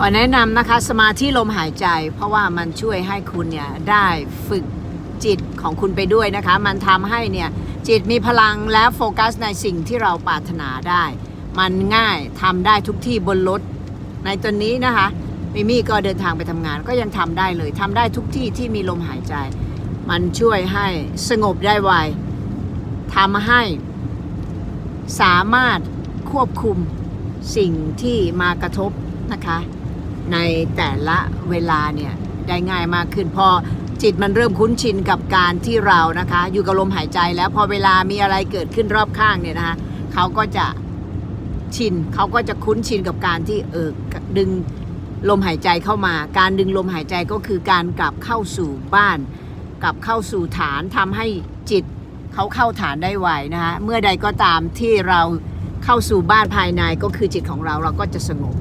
ขอแนะนำนะคะสมาธิลมหายใจ เพราะว่ามันช่วยให้คุณเนี่ยได้ฝึกจิตของคุณไปด้วยนะคะ มันทำให้เนี่ยจิตมีพลังและโฟกัสในสิ่งที่เราปรารถนาได้ มันง่ายทำได้ทุกที่บนรถในตอนนี้นะคะมิมี่ก็เดินทางไปทำงานก็ยังทำได้เลยทำได้ทุกที่ที่มีลมหายใจ มันช่วยให้สงบได้ไวทำให้สามารถควบคุมสิ่งที่มากระทบนะคะ ในแต่ละเวลาเนี่ยได้ง่ายมากขึ้นพอจิตมันเริ่มคุ้นชินกับการที่เรานะคะ อยู่กับลมหายใจแล้วพอเวลามีอะไรเกิดขึ้นรอบข้างเนี่ยนะคะเขาก็จะชินเขาก็จะคุ้นชินกับการที่เออดึงลมหายใจเข้ามา การดึงลมหายใจก็คือการกลับเข้าสู่บ้าน กลับเข้าสู่ฐานทำให้จิตเขาเข้าฐานได้ไวนะคะเมื่อใดก็ตามที่เราเข้าสู่บ้านภายในก็คือจิตของเราเราก็จะสงบ